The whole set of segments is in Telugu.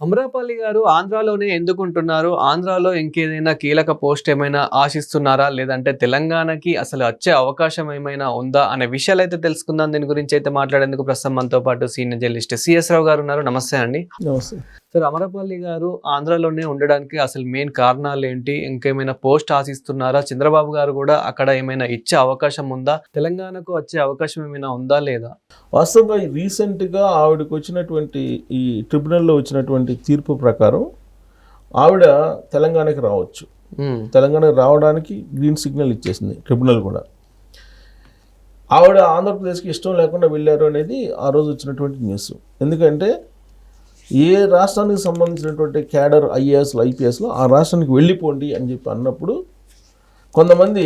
అమరాపల్లి గారు ఆంధ్రాలోనే ఎందుకు ఉంటున్నారు ఆంధ్రాలో ఇంకేదైనా కీలక పోస్ట్ ఏమైనా ఆశిస్తున్నారా? లేదంటే తెలంగాణకి అసలు వచ్చే అవకాశం ఏమైనా ఉందా? అనే విషయాలు అయితే తెలుసుకుందాం. దీని గురించి అయితే మాట్లాడేందుకు ప్రస్తుతం మనతో పాటు సీనియర్ జర్నలిస్ట్ సిఎస్ రావు గారు ఉన్నారు. నమస్తే అండి. నమస్తే. సార్ అమరపల్లి గారు ఆంధ్రాలోనే ఉండడానికి అసలు మెయిన్ కారణాలు ఏంటి ఇంకేమైనా పోస్ట్ ఆశిస్తున్నారా? చంద్రబాబు గారు కూడా అక్కడ ఏమైనా ఇచ్చే అవకాశం ఉందా? తెలంగాణకు వచ్చే అవకాశం ఏమైనా ఉందా లేదా? వాస్తవంగా రీసెంట్గా ఆవిడకు వచ్చినటువంటి ఈ ట్రిబ్యునల్లో వచ్చినటువంటి తీర్పు ప్రకారం ఆవిడ తెలంగాణకి రావచ్చు. తెలంగాణకి రావడానికి గ్రీన్ సిగ్నల్ ఇచ్చేసింది ట్రిబ్యునల్ కూడా. ఆవిడ ఆంధ్రప్రదేశ్కి ఇష్టం లేకుండా వెళ్ళారు అనేది ఆ రోజు వచ్చినటువంటి న్యూస్. ఎందుకంటే ఏ రాష్ట్రానికి సంబంధించినటువంటి క్యాడర్ ఐఏఎస్లు ఐపీఎస్లు ఆ రాష్ట్రానికి వెళ్ళిపోండి అని చెప్పి అన్నప్పుడు కొంతమంది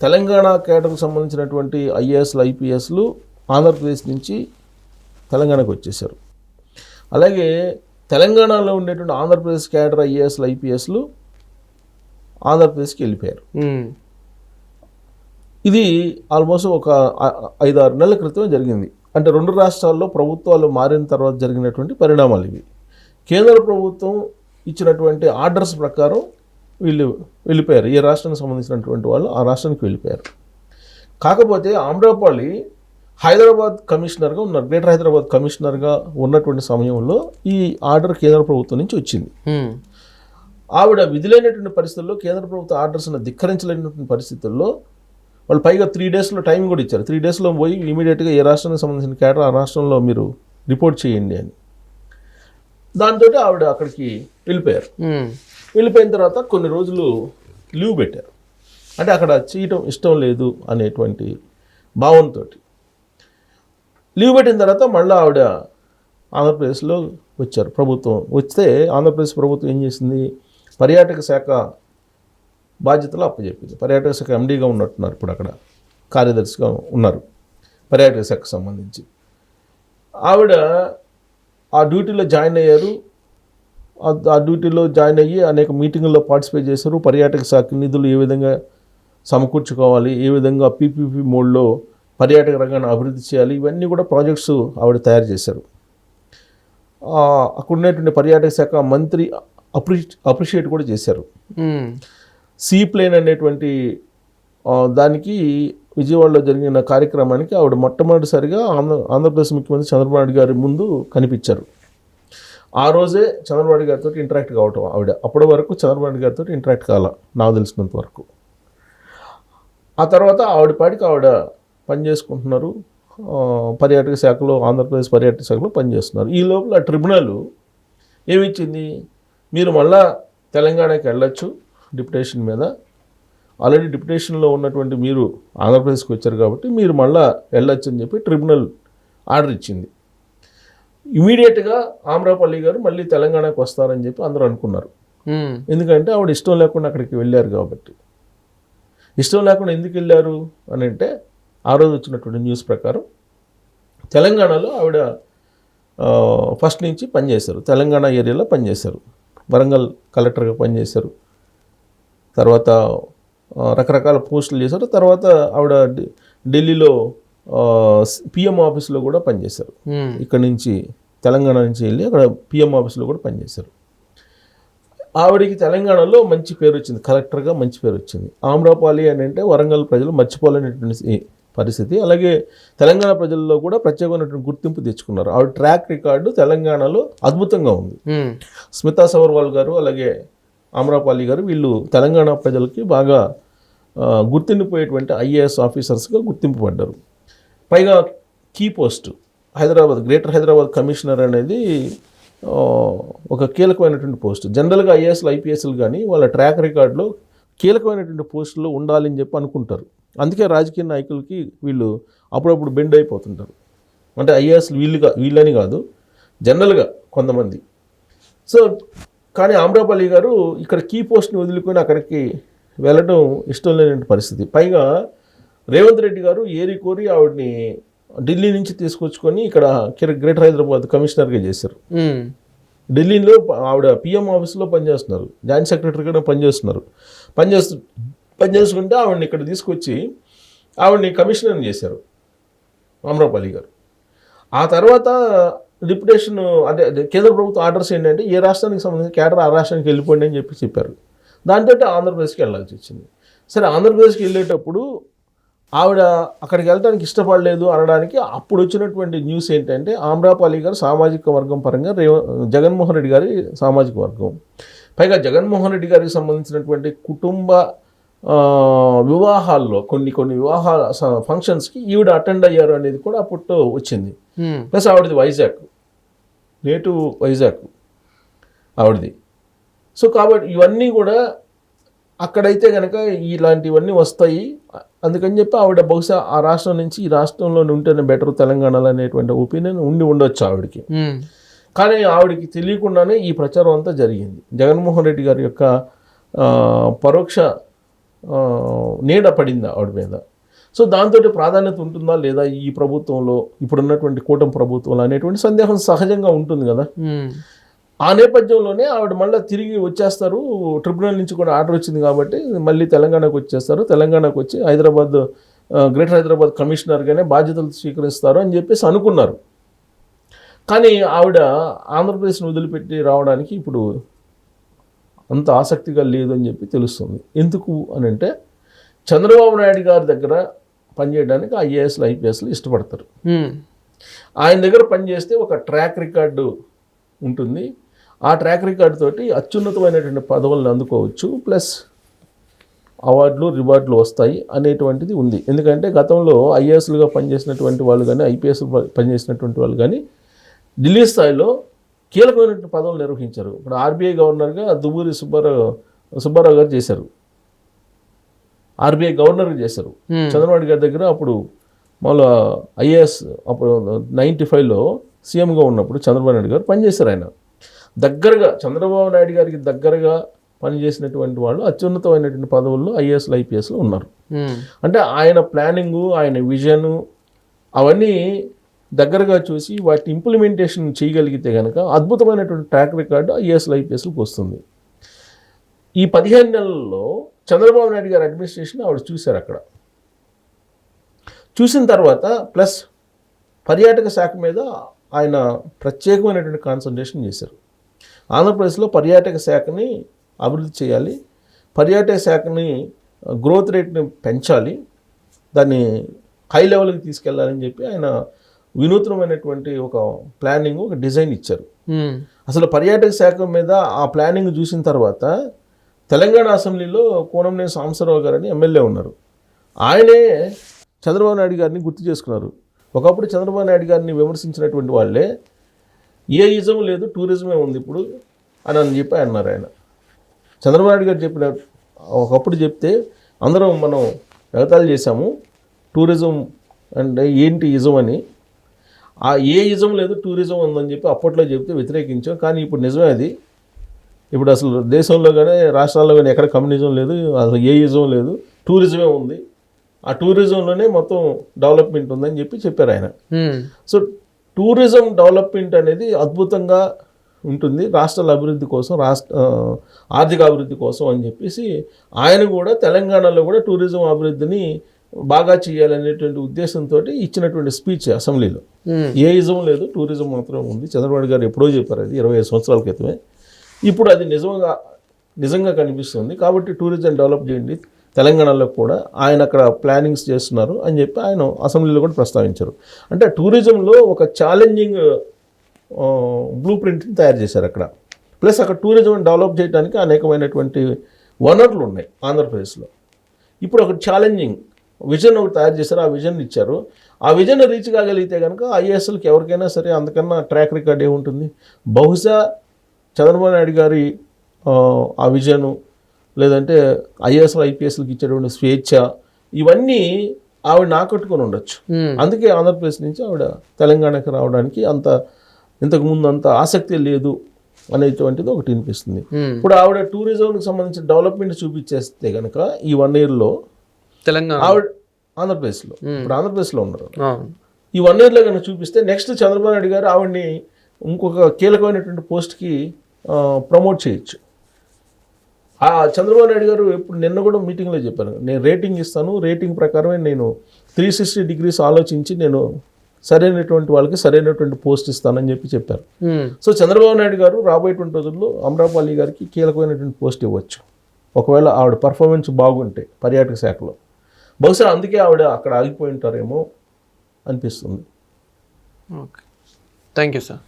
తెలంగాణ క్యాడర్కి సంబంధించినటువంటి ఐఏఎస్లు ఐపీఎస్లు ఆంధ్రప్రదేశ్ నుంచి తెలంగాణకు వచ్చేసారు అలాగే తెలంగాణలో ఉండేటువంటి ఆంధ్రప్రదేశ్ క్యాడర్ ఐఏఎస్లు ఐపీఎస్లు ఆంధ్రప్రదేశ్కి వెళ్ళిపోయారు. ఇది ఆల్మోస్ట్ ఒక ఐ- ఐదు ఆరు నెలల క్రితం జరిగింది. అంటే రెండు రాష్ట్రాల్లో ప్రభుత్వాలు మారిన తర్వాత జరిగినటువంటి పరిణామాలు ఇవి. కేంద్ర ప్రభుత్వం ఇచ్చినటువంటి ఆర్డర్స్ ప్రకారం వీళ్ళు వెళ్ళిపోయారు. ఏ రాష్ట్రానికి సంబంధించినటువంటి వాళ్ళు ఆ రాష్ట్రానికి వెళ్ళిపోయారు. కాకపోతే ఆమ్రపాలి హైదరాబాద్ కమిషనర్గా ఉన్నారు. గ్రేటర్ హైదరాబాద్ కమిషనర్గా ఉన్నటువంటి సమయంలో ఈ ఆర్డర్ కేంద్ర ప్రభుత్వం నుంచి వచ్చింది. ఆవిడ విధులైనటువంటి పరిస్థితుల్లో కేంద్ర ప్రభుత్వ ఆర్డర్స్ను ధిక్కరించలేనటువంటి పరిస్థితుల్లో వాళ్ళు పైగా త్రీ డేస్లో టైం కూడా ఇచ్చారు. త్రీ డేస్లో పోయి ఇమీడియట్గా ఏ రాష్ట్రానికి సంబంధించిన కేటర్ ఆ రాష్ట్రంలో మీరు రిపోర్ట్ చేయండి అని. దాంతో ఆవిడ అక్కడికి వెళ్ళిపోయారు. వెళ్ళిపోయిన తర్వాత కొన్ని రోజులు లీవ్ పెట్టారు. అంటే అక్కడ చేయటం ఇష్టం లేదు అనేటువంటి భావంతో లీవ్ పెట్టిన తర్వాత మళ్ళీ ఆవిడ ఆంధ్రప్రదేశ్లో వచ్చారు. ప్రభుత్వం వస్తే ఆంధ్రప్రదేశ్ ప్రభుత్వం ఏం చేసింది? పర్యాటక శాఖ బాధ్యతలు అప్పచెప్పింది పర్యాటక శాఖ ఎండీగా ఉన్నట్టున్నారు ఇప్పుడు అక్కడ. కార్యదర్శిగా ఉన్నారు. పర్యాటక శాఖకు సంబంధించి. ఆవిడ ఆ డ్యూటీలో జాయిన్ అయ్యారు. ఆ- డ్యూటీలో జాయిన్ అయ్యి అనేక మీటింగుల్లో పార్టిసిపేట్ చేశారు. పర్యాటక శాఖ నిధులు ఏ విధంగా సమకూర్చుకోవాలి? ఏ విధంగా పీపీపీ మోడ్లో పర్యాటక రంగాన్ని అభివృద్ధి చేయాలి. ఇవన్నీ కూడా ప్రాజెక్ట్స్ ఆవిడ తయారు చేశారు. అక్కడ ఉన్నటువంటి పర్యాటక శాఖ మంత్రి అప్రి అప్రిషియేట్ కూడా చేశారు. సీ ప్లేన్ అనేటువంటి దానికి విజయవాడలో జరిగిన కార్యక్రమానికి ఆవిడ మొట్టమొదటిసారిగా ఆంధ్ర ఆంధ్రప్రదేశ్ ముఖ్యమంత్రి చంద్రబాబు నాయుడు గారి ముందు కనిపించారు. ఆ రోజే చంద్రబాబు నాయుడు గారితో ఇంటరాక్ట్ కావటం ఆవిడ. అప్పటి వరకు చంద్రబాబు నాయుడు గారితో ఇంటరాక్ట్ కాల నాకు తెలిసినంత వరకు. ఆ తర్వాత ఆవిడ పాటికి ఆవిడ పనిచేసుకుంటున్నారు. పర్యాటక శాఖలో ఆంధ్రప్రదేశ్ పర్యాటక శాఖలో పనిచేస్తున్నారు. ఈ లోపల ట్రిబ్యునల్ ఏమిచ్చింది? మీరు మళ్ళా తెలంగాణకి వెళ్ళొచ్చు డిప్యుటేషన్ మీద. ఆల్రెడీ డిప్యుటేషన్లో ఉన్నటువంటి మీరు ఆంధ్రప్రదేశ్కి వచ్చారు కాబట్టి మీరు మళ్ళా వెళ్ళొచ్చు అని చెప్పి ట్రిబ్యునల్ ఆర్డర్ ఇచ్చింది. ఇమీడియట్గా ఆమ్రపల్లి గారు మళ్ళీ తెలంగాణకు వస్తారని చెప్పి అందరూ అనుకున్నారు. ఎందుకంటే ఆవిడ ఇష్టం లేకుండా అక్కడికి వెళ్ళారు కాబట్టి. ఇష్టం లేకుండా ఎందుకు వెళ్ళారు అని అంటే ఆ రోజు వచ్చినటువంటి న్యూస్ ప్రకారం తెలంగాణలో ఆవిడ ఫస్ట్ నుంచి పనిచేశారు. తెలంగాణ ఏరియాలో పనిచేశారు. వరంగల్ కలెక్టర్గా పనిచేశారు. తర్వాత రకరకాల పోస్టులు చేశారు. తర్వాత ఆవిడ ఢిల్లీలో పిఎం ఆఫీస్లో కూడా పనిచేశారు. ఇక్కడ నుంచి తెలంగాణ నుంచి వెళ్ళి అక్కడ పిఎం ఆఫీస్లో కూడా పనిచేశారు. ఆవిడకి తెలంగాణలో మంచి పేరు వచ్చింది. కలెక్టర్గా మంచి పేరు వచ్చింది. ఆమ్రపాలి అని అంటే వరంగల్ ప్రజలు మర్చిపోలేనటువంటి పరిస్థితి. అలాగే తెలంగాణ ప్రజల్లో కూడా ప్రత్యేకమైనటువంటి గుర్తింపు తెచ్చుకున్నారు. ఆవిడ ట్రాక్ రికార్డు తెలంగాణలో అద్భుతంగా ఉంది. స్మితా సబర్వాల్ గారు అలాగే ఆమ్రపాలి గారు వీళ్ళు తెలంగాణ ప్రజలకి బాగా ఆ, గుర్తుండిపోయేటువంటి ఐఏఎస్ ఆఫీసర్స్గా గుర్తింపు పడ్డారు పైగా key post Hyderabad greater Hyderabad commissioner అనేది ఆ, ఒక కీలకమైనటువంటి పోస్ట్. జనరల్గా ఐఏఎస్లు ఐపీఎస్లు కానీ వాళ్ళ ట్రాక్ రికార్డులో కీలకమైనటువంటి పోస్టులు ఉండాలని చెప్పి అనుకుంటారు. అందుకే రాజకీయ నాయకులకి వీళ్ళు అప్పుడప్పుడు బెండ్ అయిపోతుంటారు. అంటే ఐఏఎస్లు వీళ్ళుగా వీళ్ళని కాదు జనరల్గా కొంతమంది. సో కానీ ఆమ్రపాలి గారు ఇక్కడ కీ పోస్ట్ని వదులుకొని అక్కడికి వెళ్ళడం ఇష్టం లేని పరిస్థితి. పైగా రేవంత్ రెడ్డి గారు ఏరి కోరి ఆవిడని ఢిల్లీ నుంచి తీసుకొచ్చుకొని ఇక్కడ గ్రేటర్ హైదరాబాద్ కమిషనర్గా చేశారు. ఢిల్లీలో ఆవిడ పిఎం ఆఫీస్లో పనిచేస్తున్నారు. జాయింట్ సెక్రటరీగా పనిచేస్తున్నారు. పనిచేస్తు పని చేసుకుంటే ఆవిడని ఇక్కడ తీసుకొచ్చి ఆవిడని కమిషనర్ చేశారు. అమరాపల్లి గారు. ఆ తర్వాత డిప్యుటేషన్ అంటే అదే కేంద్ర ప్రభుత్వ ఆర్డర్స్ ఏంటంటే ఏ రాష్ట్రానికి సంబంధించిన కేటర్ ఆ రాష్ట్రానికి వెళ్ళిపోండి అని చెప్పి చెప్పారు. దాంతో ఆంధ్రప్రదేశ్కి వెళ్ళాల్సి వచ్చింది. సరే ఆంధ్రప్రదేశ్కి వెళ్ళేటప్పుడు ఆవిడ అక్కడికి వెళ్ళడానికి ఇష్టపడలేదు అనడానికి అప్పుడు వచ్చినటువంటి న్యూస్ ఏంటంటే ఆమ్రాపాలి గారు సామాజిక వర్గం పరంగా రేవ జగన్మోహన్ రెడ్డి గారి సామాజిక వర్గం. పైగా జగన్మోహన్ రెడ్డి గారికి సంబంధించినటువంటి కుటుంబ వివాహాల్లో కొన్ని కొన్ని వివాహ స- ఫంక్షన్స్కి ఈవిడ అటెండ్ అయ్యారు అనేది కూడా అప్పుడు వచ్చింది. ప్లస్ ఆవిడది వైజాగ్. నేటివ్ వైజాగ్ ఆవిడది. సో కాబట్టి ఇవన్నీ కూడా అక్కడైతే కనుక ఇలాంటివన్నీ వస్తాయి. అందుకని చెప్పి ఆవిడ బహుశా ఆ రాష్ట్రం నుంచి ఈ రాష్ట్రంలో ఉంటేనే బెటర్ తెలంగాణలో అనేటువంటి ఒపీనియన్ ఉండి ఉండొచ్చు ఆవిడకి. కానీ ఆవిడకి తెలియకుండానే ఈ ప్రచారం అంతా జరిగింది. జగన్మోహన్ రెడ్డి గారి యొక్క పరోక్ష నీడ పడింది ఆవిడ మీద. సో దాంతో ప్రాధాన్యత ఉంటుందా లేదా ఈ ప్రభుత్వంలో ఇప్పుడున్నటువంటి కూటమి ప్రభుత్వంలో అనేటువంటి సందేహం సహజంగా ఉంటుంది కదా? ఆ నేపథ్యంలోనే ఆవిడ మళ్ళీ తిరిగి వచ్చేస్తారు. ట్రిబ్యునల్ నుంచి కూడా ఆర్డర్ వచ్చింది కాబట్టి మళ్ళీ తెలంగాణకు వచ్చేస్తారు. తెలంగాణకు వచ్చి హైదరాబాద్ గ్రేటర్ హైదరాబాద్ కమిషనర్గానే బాధ్యతలు స్వీకరిస్తారు అని చెప్పేసి అనుకున్నారు. కానీ ఆవిడ ఆంధ్రప్రదేశ్ను వదిలిపెట్టి రావడానికి ఇప్పుడు అంత ఆసక్తిగా లేదు అని చెప్పి తెలుస్తుంది. ఎందుకు అని అంటే చంద్రబాబు నాయుడు గారి దగ్గర పనిచేయడానికి ఐఏఎస్లు ఐపీఎస్లు ఇష్టపడతారు. ఆయన దగ్గర పనిచేస్తే ఒక ట్రాక్ రికార్డు ఉంటుంది. ఆ ట్రాక్ రికార్డు తోటి అత్యున్నతమైనటువంటి పదవులను అందుకోవచ్చు. ప్లస్ అవార్డులు రివార్డులు వస్తాయి అనేటువంటిది ఉంది. ఎందుకంటే గతంలో ఐఏఎస్లుగా పనిచేసినటువంటి వాళ్ళు కానీ ఐపీఎస్ పనిచేసినటువంటి వాళ్ళు కానీ ఢిల్లీ స్థాయిలో కీలకమైనటువంటి పదవులు నిర్వహించారు. ఇప్పుడు ఆర్బీఐ గవర్నర్గా దువ్వూరి సుబ్బారావు సుబ్బారావు గారు చేశారు. ఆర్బీఐ గవర్నర్గా చేశారు. చంద్రబాబు గారి దగ్గర అప్పుడు మళ్ళీ ఐఏఎస్ అప్పుడు నైంటీ ఫైవ్లో సీఎంగా ఉన్నప్పుడు చంద్రబాబు నాయుడు గారు పనిచేశారు ఆయన. దగ్గరగా చంద్రబాబు నాయుడు గారికి దగ్గరగా పనిచేసినటువంటి వాళ్ళు అత్యున్నతమైనటువంటి పదవుల్లో ఐఏఎస్లు ఐపీఎస్లు ఉన్నారు. అంటే ఆయన ప్లానింగు ఆయన విజను అవన్నీ దగ్గరగా చూసి వాటి ఇంప్లిమెంటేషన్ చేయగలిగితే కనుక అద్భుతమైనటువంటి ట్రాక్ రికార్డు ఐఏఎస్లు ఐపీఎస్లకు వస్తుంది. ఈ పదిహేను నెలల్లో చంద్రబాబు నాయుడు గారి అడ్మినిస్ట్రేషన్ ఆవిడ చూశారు అక్కడ. చూసిన తర్వాత ప్లస్ పర్యాటక శాఖ మీద ఆయన ప్రత్యేకమైనటువంటి కాన్సన్ట్రేషన్ చేశారు. ఆంధ్రప్రదేశ్లో పర్యాటక శాఖని అభివృద్ధి చేయాలి పర్యాటక శాఖని గ్రోత్ రేట్ని పెంచాలి దాన్ని హై లెవెల్కి తీసుకెళ్ళాలని చెప్పి ఆయన వినూత్నమైనటువంటి ఒక ప్లానింగ్ ఒక డిజైన్ ఇచ్చారు. అసలు పర్యాటక శాఖ మీద ఆ ప్లానింగ్ చూసిన తర్వాత తెలంగాణ అసెంబ్లీలో కోనంనేని సాంబశివరావు గారని ఎమ్మెల్యే ఉన్నారు. ఆయనే చంద్రబాబు నాయుడు గారిని గుర్తు చేసుకున్నారు. ఒకప్పుడు చంద్రబాబు నాయుడు గారిని విమర్శించినటువంటి వాళ్ళే ఏ ఇజం లేదు టూరిజమే ఉంది ఇప్పుడు అని అని చెప్పి అన్నారు ఆయన. చంద్రబాబు నాయుడు గారు చెప్పిన ఒకప్పుడు చెప్తే అందరం మనం ఎగతాళి చేశాము టూరిజం అంటే ఏంటి ఇజం అని ఆ ఏ ఇజం లేదు టూరిజం ఉందని చెప్పి అప్పట్లో చెప్తే వ్యతిరేకించాం. కానీ ఇప్పుడు నిజమే అది. ఇప్పుడు అసలు దేశంలో కానీ రాష్ట్రాల్లో కానీ ఎక్కడ కమ్యూనిజం లేదు అసలు ఏ ఇజం లేదు టూరిజమే ఉంది. ఆ టూరిజంలోనే మొత్తం డెవలప్మెంట్ ఉందని చెప్పి చెప్పారు ఆయన. సో టూరిజం డెవలప్మెంట్ అనేది అద్భుతంగా ఉంటుంది రాష్ట్రాల అభివృద్ధి కోసం రాష్ట్ర ఆర్థిక అభివృద్ధి కోసం అని చెప్పేసి ఆయన కూడా తెలంగాణలో కూడా టూరిజం అభివృద్ధిని బాగా చేయాలనేటువంటి ఉద్దేశంతో ఇచ్చినటువంటి స్పీచ్ అసెంబ్లీలో. ఏ ఇజం లేదు టూరిజం మాత్రం ఉంది. చంద్రబాబు గారు ఎప్పుడో చెప్పారు అది ఇరవై ఐదు సంవత్సరాల క్రితమే. ఇప్పుడు అది నిజంగా నిజంగా కనిపిస్తుంది. కాబట్టి టూరిజం డెవలప్ చేయండి. తెలంగాణలో కూడా ఆయన అక్కడ ప్లానింగ్స్ చేస్తున్నారు అని చెప్పి ఆయన అసెంబ్లీలో కూడా ప్రస్తావించారు. అంటే టూరిజంలో ఒక ఛాలెంజింగ్ బ్లూ ప్రింట్ని తయారు చేశారు అక్కడ. ప్లస్ అక్కడ టూరిజం డెవలప్ చేయడానికి అనేకమైనటువంటి వనరులు ఉన్నాయి ఆంధ్రప్రదేశ్లో. ఇప్పుడు ఒక ఛాలెంజింగ్ విజన్ ఒకటి తయారు చేశారు ఆ విజన్ ఇచ్చారు. ఆ విజన్ రీచ్ కాగలిగితే కనుక ఐఏఎస్ఎల్కి ఎవరికైనా సరే అంతకన్నా ట్రాక్ రికార్డ్ ఏముంటుంది బహుశా చంద్రబాబు నాయుడు గారి ఆ, విజను లేదంటే ఐఏఎస్ఎల్ ఐపీఎస్లకు ఇచ్చేటువంటి స్వేచ్ఛ ఇవన్నీ ఆవిడ ఆకట్టుకొని ఉండొచ్చు. అందుకే ఆంధ్రప్రదేశ్ నుంచి ఆవిడ తెలంగాణకి రావడానికి అంత ఇంతకుముందు అంత ఆసక్తి లేదు అనేటువంటిది ఒకటి వినిపిస్తుంది. ఇప్పుడు ఆవిడ టూరిజంకి సంబంధించిన డెవలప్మెంట్ చూపించేస్తే కనుక ఈ వన్ ఇయర్లో తెలంగాణ. ఆవిడ ఆంధ్రప్రదేశ్లో. ఇప్పుడు ఆంధ్రప్రదేశ్లో ఉన్నారు. ఈ వన్ ఇయర్లో కనుక చూపిస్తే నెక్స్ట్ చంద్రబాబు నాయుడు గారు ఆవిడ్ని ఇంకొక కీలకమైనటువంటి పోస్ట్కి ప్రమోట్ చేయొచ్చు. ఆ చంద్రబాబు నాయుడు గారు ఇప్పుడు నిన్న కూడా మీటింగ్లో చెప్పాను నేను రేటింగ్ ఇస్తాను. రేటింగ్ ప్రకారమే నేను త్రీ సిక్స్టీ డిగ్రీస్ ఆలోచించి నేను సరైనటువంటి వాళ్ళకి సరైనటువంటి పోస్ట్ ఇస్తానని చెప్పి చెప్పారు. సో చంద్రబాబు నాయుడు గారు రాబోయేటువంటి రోజుల్లో అమరాపాలి గారికి కీలకమైనటువంటి పోస్ట్ ఇవ్వచ్చు. ఒకవేళ ఆవిడ పర్ఫార్మెన్స్ బాగుంటే పర్యాటక శాఖలో. బహుశా అందుకే ఆవిడ అక్కడ ఆగిపోయి ఉంటారేమో అనిపిస్తుంది. Okay thank you sir